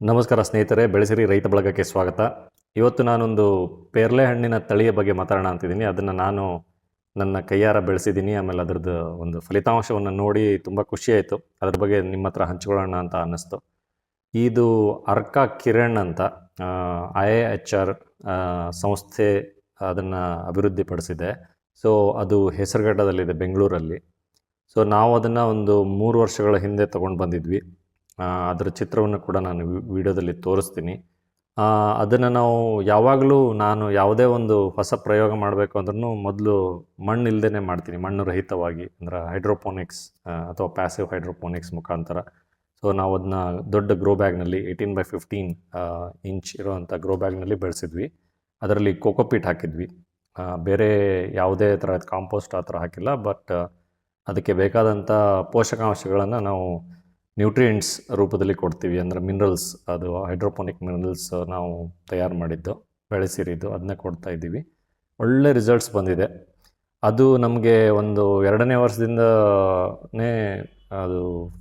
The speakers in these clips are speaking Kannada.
ನಮಸ್ಕಾರ ಸ್ನೇಹಿತರೆ, ಬೆಳೆಸಿರಿ ರೈತ ಬಳಗಕ್ಕೆ ಸ್ವಾಗತ. ಇವತ್ತು ನಾನೊಂದು ಪೇರ್ಲೆ ಹಣ್ಣಿನ ತಳಿಯ ಬಗ್ಗೆ ಮಾತಾಡೋಣ ಅಂತಿದ್ದೀನಿ. ಅದನ್ನು ನಾನು ನನ್ನ ಕೈಯಾರ ಬೆಳೆಸಿದ್ದೀನಿ. ಆಮೇಲೆ ಅದರದ್ದು ಒಂದು ಫಲಿತಾಂಶವನ್ನು ನೋಡಿ ತುಂಬ ಖುಷಿಯಾಯಿತು ಅದ್ರ ಬಗ್ಗೆ ನಿಮ್ಮ ಹತ್ರ ಹಂಚ್ಕೊಳ್ಳೋಣ ಅಂತ ಅನ್ನಿಸ್ತು. ಇದು ಅರ್ಕ ಕಿರಣ್ ಅಂತ ಐ ಎಚ್ ಆರ್ ಸಂಸ್ಥೆ ಅದನ್ನು ಅಭಿವೃದ್ಧಿಪಡಿಸಿದೆ. ಸೊ ಅದು ಹೆಸರುಘಟ್ಟದಲ್ಲಿದೆ ಬೆಂಗಳೂರಲ್ಲಿ. ಸೊ ನಾವು ಅದನ್ನು ಒಂದು ಮೂರು ವರ್ಷಗಳ ಹಿಂದೆ ತೊಗೊಂಡು ಬಂದಿದ್ವಿ. ಅದರ ಚಿತ್ರವನ್ನು ಕೂಡ ನಾನು ವಿಡಿಯೋದಲ್ಲಿ ತೋರಿಸ್ತೀನಿ. ಅದನ್ನು ನಾವು ಯಾವಾಗಲೂ ನಾನು ಯಾವುದೇ ಒಂದು ಹೊಸ ಪ್ರಯೋಗ ಮಾಡಬೇಕು ಅಂದ್ರೂ ಮೊದಲು ಮಣ್ಣು ಇಲ್ಲದೇ ಮಾಡ್ತೀನಿ, ಮಣ್ಣು ರಹಿತವಾಗಿ ಅಂದ್ರೆ ಹೈಡ್ರೋಪೋನಿಕ್ಸ್ ಅಥವಾ ಪ್ಯಾಸಿವ್ ಹೈಡ್ರೋಪೋನಿಕ್ಸ್ ಮುಖಾಂತರ. ಸೊ, ನಾವು ಅದನ್ನ ದೊಡ್ಡ ಗ್ರೋ ಬ್ಯಾಗ್ನಲ್ಲಿ ಏಯ್ಟೀನ್ ಬೈ ಫಿಫ್ಟೀನ್ ಇಂಚ್ ಇರುವಂಥ ಗ್ರೋ ಬ್ಯಾಗ್ನಲ್ಲಿ ಬೆಳೆಸಿದ್ವಿ. ಅದರಲ್ಲಿ ಕೋಕೋಪೀಟ್ ಹಾಕಿದ್ವಿ. ಬೇರೆ ಯಾವುದೇ ಥರದ ಕಾಂಪೋಸ್ಟ್ ಆ ಥರ ಹಾಕಿಲ್ಲ, ಬಟ್ ಅದಕ್ಕೆ ಬೇಕಾದಂಥ ಪೋಷಕಾಂಶಗಳನ್ನು ನಾವು ನ್ಯೂಟ್ರಿಯೆಂಟ್ಸ್ ರೂಪದಲ್ಲಿ ಕೊಡ್ತೀವಿ ಅಂದರೆ ಮಿನರಲ್ಸ್ ಅದು ಹೈಡ್ರೋಪೋನಿಕ್ ಮಿನರಲ್ಸ್ ನಾವು ತಯಾರು ಮಾಡಿದ್ದು ಬೆಳೆಸಿರಿದ್ದು ಅದನ್ನ ಕೊಡ್ತಾ ಇದ್ದೀವಿ. ಒಳ್ಳೆ ರಿಸಲ್ಟ್ಸ್ ಬಂದಿದೆ. ಅದು ನಮಗೆ ಒಂದು ಎರಡನೇ ವರ್ಷದಿಂದನೇ ಅದು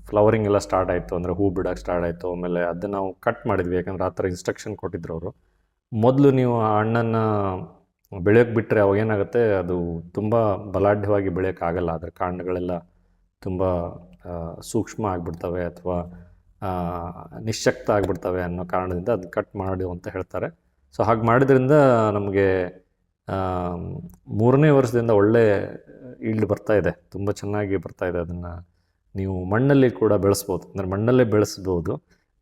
ಫ್ಲವರಿಂಗ್ ಎಲ್ಲ ಸ್ಟಾರ್ಟ್ ಆಯಿತು. ಅಂದರೆ ಹೂ ಬಿಡೋಕ್ಕೆ ಸ್ಟಾರ್ಟ್ ಆಯಿತು. ಆಮೇಲೆ ಅದನ್ನು ನಾವು ಕಟ್ ಮಾಡಿದ್ವಿ. ಯಾಕಂದರೆ ಆ ಥರ ಇನ್ಸ್ಟ್ರಕ್ಷನ್ ಕೊಟ್ಟಿದ್ರು ಅವರು. ಮೊದಲು ನೀವು ಆ ಹಣ್ಣನ್ನು ಬೆಳೆಯೋಕ್ಕೆ ಬಿಟ್ಟರೆ ಅವಾಗ ಏನಾಗುತ್ತೆ, ಅದು ತುಂಬ ಬಲಾಢ್ಯವಾಗಿ ಬೆಳೆಯೋಕ್ಕಾಗಲ್ಲ ಅದರ ಕಾಂಡಗಳೆಲ್ಲ ತುಂಬ ಸೂಕ್ಷ್ಮ ಆಗಿಬಿಡ್ತವೆ ಅಥವಾ ನಿಶ್ಶಕ್ತ ಆಗಿಬಿಡ್ತವೆ ಅನ್ನೋ ಕಾರಣದಿಂದ ಅದು ಕಟ್ ಮಾಡಿ ಅಂತ ಹೇಳ್ತಾರೆ. ಸೊ ಹಾಗೆ ಮಾಡಿದ್ರಿಂದ ನಮಗೆ ಮೂರನೇ ವರ್ಷದಿಂದ ಒಳ್ಳೆ ಈಲ್ಡ್ ಬರ್ತಾ ಇದೆ. ತುಂಬ ಚೆನ್ನಾಗಿ ಬರ್ತಾ ಇದೆ ಅದನ್ನು ನೀವು ಮಣ್ಣಲ್ಲಿ ಕೂಡ ಬೆಳೆಸ್ಬೋದು. ಅಂದರೆ ಮಣ್ಣಲ್ಲೇ ಬೆಳೆಸ್ಬೋದು.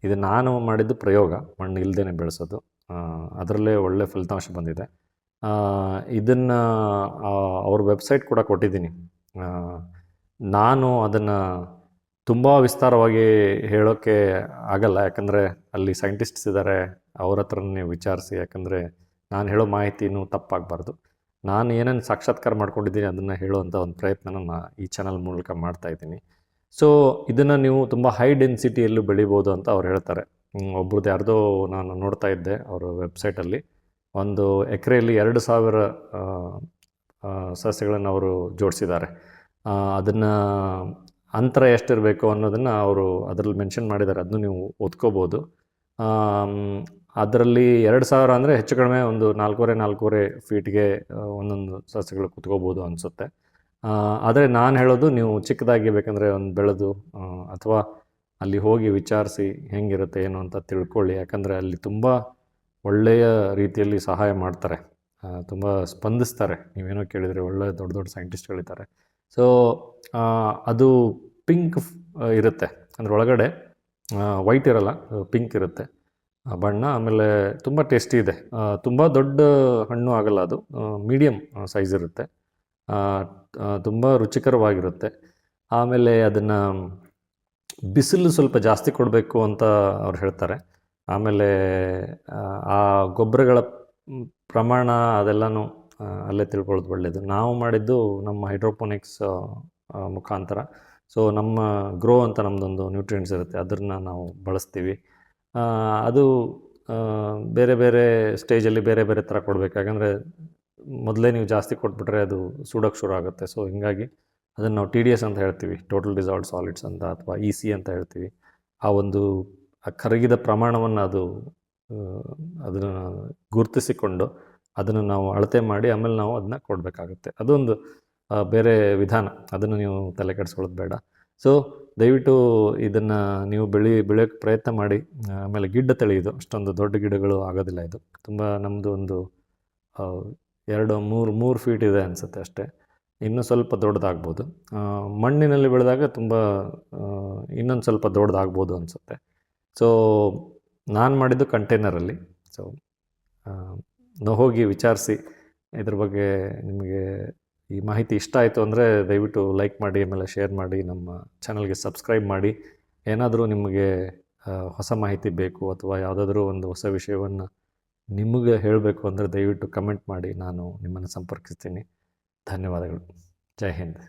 ಇದು ನಾನು ಮಾಡಿದ್ದು ಪ್ರಯೋಗ. ಮಣ್ಣು ಇಲ್ಲದೇ ಬೆಳೆಸೋದು. ಅದರಲ್ಲೇ ಒಳ್ಳೆ ಫಲಿತಾಂಶ ಬಂದಿದೆ. ಇದನ್ನು ಅವ್ರ ವೆಬ್ಸೈಟ್ ಕೂಡ ಕೊಟ್ಟಿದ್ದೀನಿ. ನಾನು ಅದನ್ನು ತುಂಬ ವಿಸ್ತಾರವಾಗಿ ಹೇಳೋಕ್ಕೆ ಆಗಲ್ಲ. ಯಾಕಂದರೆ ಅಲ್ಲಿ ಸೈಂಟಿಸ್ಟ್ಸ್ ಇದ್ದಾರೆ ಅವ್ರ ಹತ್ರನೇ ವಿಚಾರಿಸಿ. ಯಾಕಂದರೆ ನಾನು ಹೇಳೋ ಮಾಹಿತಿನೂ ತಪ್ಪಾಗಬಾರ್ದು. ನಾನು ಏನೇನು ಸಾಕ್ಷಾತ್ಕಾರ ಮಾಡ್ಕೊಂಡಿದ್ದೀನಿ ಅದನ್ನು ಹೇಳುವಂಥ ಒಂದು ಪ್ರಯತ್ನನ ನಾನು ಈ ಚಾನಲ್ ಮೂಲಕ ಮಾಡ್ತಾ ಇದ್ದೀನಿ. ಸೊ ಇದನ್ನು ನೀವು ತುಂಬ ಹೈ ಡೆನ್ಸಿಟಿಯಲ್ಲೂ ಬೆಳಿಬೋದು ಅಂತ ಅವ್ರು ಹೇಳ್ತಾರೆ. ಒಬ್ರದ್ದು ಯಾರ್ದೋ ನಾನು ನೋಡ್ತಾ ಇದ್ದೆ ಅವರ ವೆಬ್ಸೈಟಲ್ಲಿ ಒಂದು ಎಕರೆಯಲ್ಲಿ ಎರಡು ಸಾವಿರ ಸಸ್ಯಗಳನ್ನು ಅವರು ಜೋಡಿಸಿದ್ದಾರೆ. ಅದನ್ನು ಅಂತರ ಎಷ್ಟಿರಬೇಕು ಅನ್ನೋದನ್ನು ಅವರು ಅದರಲ್ಲಿ ಮೆನ್ಷನ್ ಮಾಡಿದ್ದಾರೆ. ಅದನ್ನು ನೀವು ಓದ್ಕೋಬೋದು. ಅದರಲ್ಲಿ ಎರಡು ಸಾವಿರ ಅಂದರೆ ಹೆಚ್ಚು ಕಡಿಮೆ ಒಂದು ನಾಲ್ಕೂವರೆ ನಾಲ್ಕೂವರೆ ಫೀಟ್ಗೆ ಒಂದೊಂದು ಸಸ್ಯಗಳು ಕುತ್ಕೋಬೋದು ಅನಿಸುತ್ತೆ. ಆದರೆ ನಾನು ಹೇಳೋದು ನೀವು ಚಿಕ್ಕದಾಗಿ ಬೇಕಂದರೆ ಒಂದು ಬೆಳೆದು ಅಥವಾ ಅಲ್ಲಿ ಹೋಗಿ ವಿಚಾರಿಸಿ ಹೆಂಗಿರುತ್ತೆ, ಏನು ಅಂತ ತಿಳ್ಕೊಳ್ಳಿ. ಯಾಕಂದರೆ ಅಲ್ಲಿ ತುಂಬ ಒಳ್ಳೆಯ ರೀತಿಯಲ್ಲಿ ಸಹಾಯ ಮಾಡ್ತಾರೆ. ತುಂಬ ಸ್ಪಂದಿಸ್ತಾರೆ. ನೀವೇನೋ ಕೇಳಿದರೆ ಒಳ್ಳೆಯ ದೊಡ್ಡ ದೊಡ್ಡ ಸೈಂಟಿಸ್ಟ್ಗಳಿದ್ದಾರೆ ಸೊ ಅದು ಪಿಂಕ್ ಇರುತ್ತೆ. ಅಂದರೆ ಒಳಗಡೆ ವೈಟ್ ಇರಲ್ಲ ಪಿಂಕ್ ಇರುತ್ತೆ. ಬಣ್ಣ ಆಮೇಲೆ ತುಂಬ ಟೇಸ್ಟಿ ಇದೆ. ತುಂಬ ದೊಡ್ಡ ಹಣ್ಣು ಆಗಲ್ಲ ಅದು. ಮೀಡಿಯಮ್ ಸೈಜ್ ಇರುತ್ತೆ. ತುಂಬ ರುಚಿಕರವಾಗಿರುತ್ತೆ. ಆಮೇಲೆ ಅದನ್ನು ಬಿಸಿಲು ಸ್ವಲ್ಪ ಜಾಸ್ತಿ ಕೊಡಬೇಕು ಅಂತ ಅವ್ರು ಹೇಳ್ತಾರೆ. ಆಮೇಲೆ ಆ, ಗೊಬ್ಬರಗಳ ಪ್ರಮಾಣ ಅದೆಲ್ಲನೂ ಅಲ್ಲೇ ತಿಳ್ಕೊಳ್ಳೋದು ಒಳ್ಳೆಯದು ನಾವು ಮಾಡಿದ್ದು ನಮ್ಮ ಹೈಡ್ರೋಪೋನಿಕ್ಸ್ ಮುಖಾಂತರ. ಸೊ ನಮ್ಮ ಗ್ರೋ ಅಂತ ನಮ್ಮದೊಂದು ನ್ಯೂಟ್ರಿಯೆಂಟ್ಸ್ ಇರುತ್ತೆ. ಅದನ್ನು ನಾವು ಬಳಸ್ತೀವಿ. ಅದು ಬೇರೆ ಬೇರೆ ಸ್ಟೇಜಲ್ಲಿ ಬೇರೆ ಬೇರೆ ಥರ ಕೊಡಬೇಕು. ಯಾಕಂದರೆ ಮೊದಲೇ ನೀವು ಜಾಸ್ತಿ ಕೊಟ್ಬಿಟ್ರೆ ಅದು ಸುಡೋಕ್ಕೆ ಶುರು ಆಗುತ್ತೆ. ಸೊ ಹಿಂಗಾಗಿ ಅದನ್ನು ನಾವು ಟಿ ಡಿ ಎಸ್ ಅಂತ ಹೇಳ್ತೀವಿ. ಟೋಟಲ್ ಡಿಸಾಲ್ಡ್ ಸಾಲಿಡ್ಸ್ ಅಂತ ಅಥವಾ ಇ ಸಿ ಅಂತ ಹೇಳ್ತೀವಿ. ಆ ಒಂದು ಕರಗಿದ ಪ್ರಮಾಣವನ್ನು ಅದು ಅದನ್ನು ಗುರುತಿಸಿಕೊಂಡು ಅದನ್ನು ನಾವು ಅಳತೆ ಮಾಡಿ ಆಮೇಲೆ ನಾವು ಅದನ್ನ ಕೊಡಬೇಕಾಗುತ್ತೆ. ಅದೊಂದು ಬೇರೆ ವಿಧಾನ. ಅದನ್ನು ನೀವು ತಲೆ ಕೆಡಿಸ್ಕೊಳ್ಳೋದು ಬೇಡ. ಸೊ ದಯವಿಟ್ಟು ಇದನ್ನು ನೀವು ಬೆಳಿ ಬೆಳೆಯೋಕ್ಕೆ ಪ್ರಯತ್ನ ಮಾಡಿ. ಆಮೇಲೆ ಗಿಡ್ಡ ತಳಿ ಇದು ಅಷ್ಟೊಂದು ದೊಡ್ಡ ಗಿಡಗಳು ಆಗೋದಿಲ್ಲ ಇದು. ತುಂಬ ನಮ್ಮದು ಒಂದು ಎರಡು, ಮೂರು ಮೂರು ಫೀಟ್ ಇದೆ ಅನಿಸುತ್ತೆ ಅಷ್ಟೇ. ಇನ್ನೂ ಸ್ವಲ್ಪ ದೊಡ್ಡದಾಗ್ಬೋದು. ಮಣ್ಣಿನಲ್ಲಿ ಬೆಳೆದಾಗ ತುಂಬ ಇನ್ನೊಂದು ಸ್ವಲ್ಪ ದೊಡ್ಡದಾಗ್ಬೋದು ಅನಿಸುತ್ತೆ. ಸೊ ನಾನು ಮಾಡಿದ್ದು ಕಂಟೈನರಲ್ಲಿ ಸೊ ನಾವು ಹೋಗಿ ವಿಚಾರಿಸಿ. ಇದ್ರ ಬಗ್ಗೆ ನಿಮಗೆ ಈ ಮಾಹಿತಿ ಇಷ್ಟ ಆಯಿತು ಅಂದರೆ ದಯವಿಟ್ಟು ಲೈಕ್ ಮಾಡಿ, ಆಮೇಲೆ ಶೇರ್ ಮಾಡಿ, ನಮ್ಮ ಚಾನಲ್ಗೆ ಸಬ್ಸ್ಕ್ರೈಬ್ ಮಾಡಿ. ಏನಾದರೂ ನಿಮಗೆ ಹೊಸ ಮಾಹಿತಿ ಬೇಕು ಅಥವಾ ಯಾವುದಾದ್ರೂ ಒಂದು ಹೊಸ ವಿಷಯವನ್ನು ನಿಮಗೆ ಹೇಳಬೇಕು ಅಂದರೆ ದಯವಿಟ್ಟು ಕಮೆಂಟ್ ಮಾಡಿ, ನಾನು ನಿಮ್ಮನ್ನು ಸಂಪರ್ಕಿಸ್ತೀನಿ. ಧನ್ಯವಾದಗಳು. ಜೈ ಹಿಂದ್.